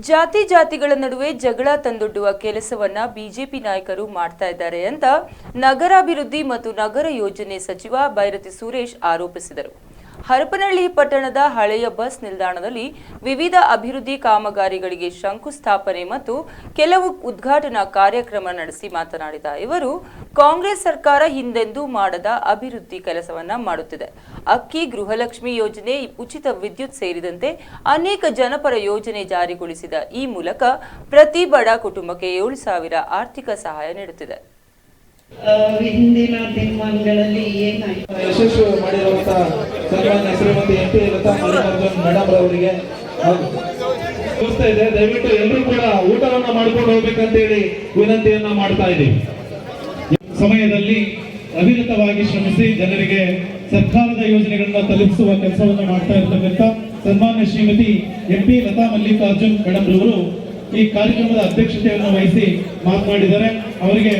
ಜಾತಿ ಜಾತಿಗಳ ನಡುವೆ ಜಗಳ ತಂದೊಡ್ಡುವ ಕೆಲಸವನ್ನ ಬಿಜೆಪಿ ನಾಯಕರು ಮಾಡ್ತಾ ಇದ್ದಾರೆ ಅಂತ ನಗರಾಭಿವೃದ್ಧಿ ಮತ್ತು ನಗರ ಯೋಜನೆ ಸಚಿವ ಬೈರತಿ ಸುರೇಶ್ ಆರೋಪಿಸಿದರು. ಹರಪನಹಳ್ಳಿ ಪಟ್ಟಣದ ಹಳೆಯ ಬಸ್ ನಿಲ್ದಾಣದಲ್ಲಿ ವಿವಿಧ ಅಭಿವೃದ್ಧಿ ಕಾಮಗಾರಿಗಳಿಗೆ ಶಂಕುಸ್ಥಾಪನೆ ಮತ್ತು ಕೆಲವು ಉದ್ಘಾಟನಾ ಕಾರ್ಯಕ್ರಮ ನಡೆಸಿ ಮಾತನಾಡಿದ ಇವರು ಕಾಂಗ್ರೆಸ್ ಸರ್ಕಾರ ಹಿಂದೆಂದೂ ಮಾಡದ ಅಭಿವೃದ್ಧಿ ಕೆಲಸವನ್ನ ಮಾಡುತ್ತಿದೆ. ಅಕ್ಕಿ ಗೃಹಲಕ್ಷ್ಮಿ ಯೋಜನೆ ಉಚಿತ ವಿದ್ಯುತ್ ಸೇರಿದಂತೆ ಅನೇಕ ಜನಪರ ಯೋಜನೆ ಜಾರಿಗೊಳಿಸಿದ ಈ ಮೂಲಕ ಪ್ರತಿ ಬಡ ಕುಟುಂಬಕ್ಕೆ ಏಳು ಸಾವಿರ ಆರ್ಥಿಕ ಸಹಾಯ ನೀಡುತ್ತಿದೆ. ಹಿಂದಿನ ದಿನಮಾನಗಳಲ್ಲಿ ಏನಾಯ್ತು? ಯಶಸ್ವಿ ಮಾಡಿರುವಂತಹ ಸನ್ಮಾನ್ಯ Shrimati M P Latha Mallikarjun madam ಅವರಿಗೆ ತೋರಿಸ್ತಾ ಇದೆ. ದಯವಿಟ್ಟು ಎಲ್ಲರೂ ಕೂಡ ಊಟವನ್ನ ಮಾಡ್ಕೊಂಡು ಹೋಗ್ಬೇಕಂತ ಹೇಳಿ ವಿನಂತಿಯನ್ನ ಮಾಡ್ತಾ ಇದ್ದೀವಿ. ಸಮಯದಲ್ಲಿ ಅವಿರತವಾಗಿ ಶ್ರಮಿಸಿ ಜನರಿಗೆ ಸರ್ಕಾರದ ಯೋಜನೆಗಳನ್ನ ತಲುಪಿಸುವ ಕೆಲಸವನ್ನ ಮಾಡ್ತಾ ಇರತಕ್ಕಂಥ ಸನ್ಮಾನ್ಯ Shrimati M P Latha Mallikarjun madam ರವರು ಈ ಕಾರ್ಯಕ್ರಮದ ಅಧ್ಯಕ್ಷತೆಯನ್ನು ವಹಿಸಿ ಮಾತನಾಡಿದ್ದಾರೆ. ಅವರಿಗೆ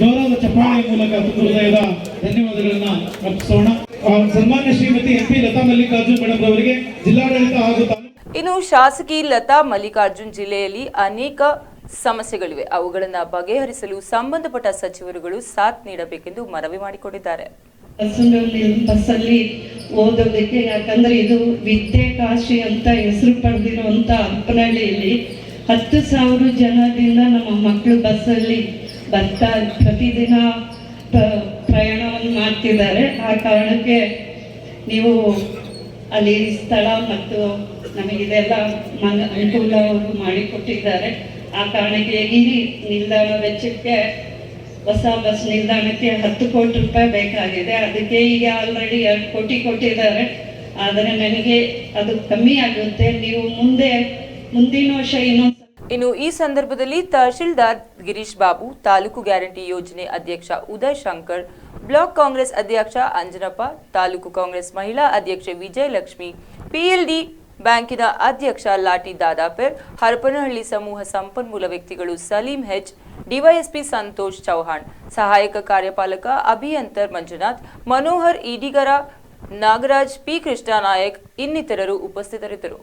ಜೋರಾದ ಚಪ್ಪಾಳೆಯ ಮೂಲಕ ಹೃದಯದ ಧನ್ಯವಾದಗಳನ್ನ ಅರ್ಪಿಸೋಣ. ಸನ್ಮಾನ್ಯ ಶ್ರೀಮತಿ ಎಂಪಿ ಲತಾ ಮಲ್ಲಿಕಾರ್ಜುನ್ ಮೇಡಮ್ ಅವರಿಗೆ ಜಿಲ್ಲಾಡಳಿತ ಹಾಗೂ ಇನ್ನು ಶಾಸಕಿ ಲತಾ ಮಲ್ಲಿಕಾರ್ಜುನ್ ಜಿಲ್ಲೆಯಲ್ಲಿ ಅನೇಕ ಸಮಸ್ಯೆಗಳಿವೆ. ಅವುಗಳನ್ನು ಬಗೆಹರಿಸಲು ಸಂಬಂಧಪಟ್ಟ ಸಚಿವರುಗಳು ಸಾಥ್ ನೀಡಬೇಕೆಂದು ಮನವಿ ಮಾಡಿಕೊಂಡಿದ್ದಾರೆ. ಬಸ್ಸಿನಲ್ಲಿ ಬಸ್ಸಲ್ಲಿ ಓದೋದಕ್ಕೆ ಯಾಕಂದ್ರೆ ಇದು ವಿದ್ಯೆ ಕಾಶಿ ಅಂತ ಹೆಸರು ಪಡೆದಿರುವಂತ ಹಂಪನಹಳ್ಳಿಯಲ್ಲಿ ಹತ್ತು ಸಾವಿರ ಜನದಿಂದ ನಮ್ಮ ಮಕ್ಕಳು ಬಸ್ಸಲ್ಲಿ ಬರ್ತಾ ಪ್ರತಿದಿನ ಪ್ರ- ಪ್ರಯಾಣವನ್ನು ಮಾಡ್ತಿದ್ದಾರೆ. ಆ ಕಾರಣಕ್ಕೆ ನೀವು ಅಲ್ಲಿ ಸ್ಥಳ ಮತ್ತು ನಮಗಿದೆಲ್ಲ ಮನ ಅನುಕೂಲ ಅವರು ಮಾಡಿಕೊಟ್ಟಿದ್ದಾರೆ. ಆ ಕಾರಣಕ್ಕೆ ಈ ನಿಲ್ದಾಣ ವೆಚ್ಚಕ್ಕೆ ಹೊಸ ಬಸ್ ನಿಲ್ದಾಣಕ್ಕೆ ಹತ್ತು ಕೋಟಿ ರೂಪಾಯಿ ಬೇಕಾಗಿದೆ. ಅದಕ್ಕೆ ಈಗ ಆಲ್ರೆಡಿ ಎರಡು ಕೋಟಿ ಕೊಟ್ಟಿದ್ದಾರೆ. ಆದರೆ ನನಗೆ ಅದು ಕಮ್ಮಿ ಆಗುತ್ತೆ. ನೀವು ಮುಂದೆ, ಮುಂದಿನ ವರ್ಷ ಇನ್ನೊಂದು ಇನ್ನು ಈ ಸಂದರ್ಭದಲ್ಲಿ ತಹಶೀಲ್ದಾರ್ ಗಿರೀಶ್ ಬಾಬು, ತಾಲೂಕು ಗ್ಯಾರಂಟಿ ಯೋಜನೆ ಅಧ್ಯಕ್ಷ ಉದಯ್ ಶಂಕರ್, ಬ್ಲಾಕ್ ಕಾಂಗ್ರೆಸ್ ಅಧ್ಯಕ್ಷ ಅಂಜನಪ್ಪ, ತಾಲೂಕು ಕಾಂಗ್ರೆಸ್ ಮಹಿಳಾ ಅಧ್ಯಕ್ಷೆ ವಿಜಯಲಕ್ಷ್ಮಿ, ಪಿಎಲ್ಡಿ ಬ್ಯಾಂಕಿನ ಅಧ್ಯಕ್ಷ ಲಾಟಿ ದಾದಾಪೇರ್, ಹರಪನಹಳ್ಳಿ ಸಮೂಹ ಸಂಪನ್ಮೂಲ ವ್ಯಕ್ತಿಗಳು ಸಲೀಂ ಹೆಚ್, ಡಿವೈಎಸ್ಪಿ ಸಂತೋಷ್ ಚೌಹಾಣ್, ಸಹಾಯಕ ಕಾರ್ಯಪಾಲಕ ಅಭಿಯಂತರ್ ಮಂಜುನಾಥ್, ಮನೋಹರ್ ಈಡಿಗರ ನಾಗರಾಜ್, ಪಿ ಕೃಷ್ಣ ನಾಯಕ್ ಇನ್ನಿತರರು ಉಪಸ್ಥಿತರಿದ್ದರು.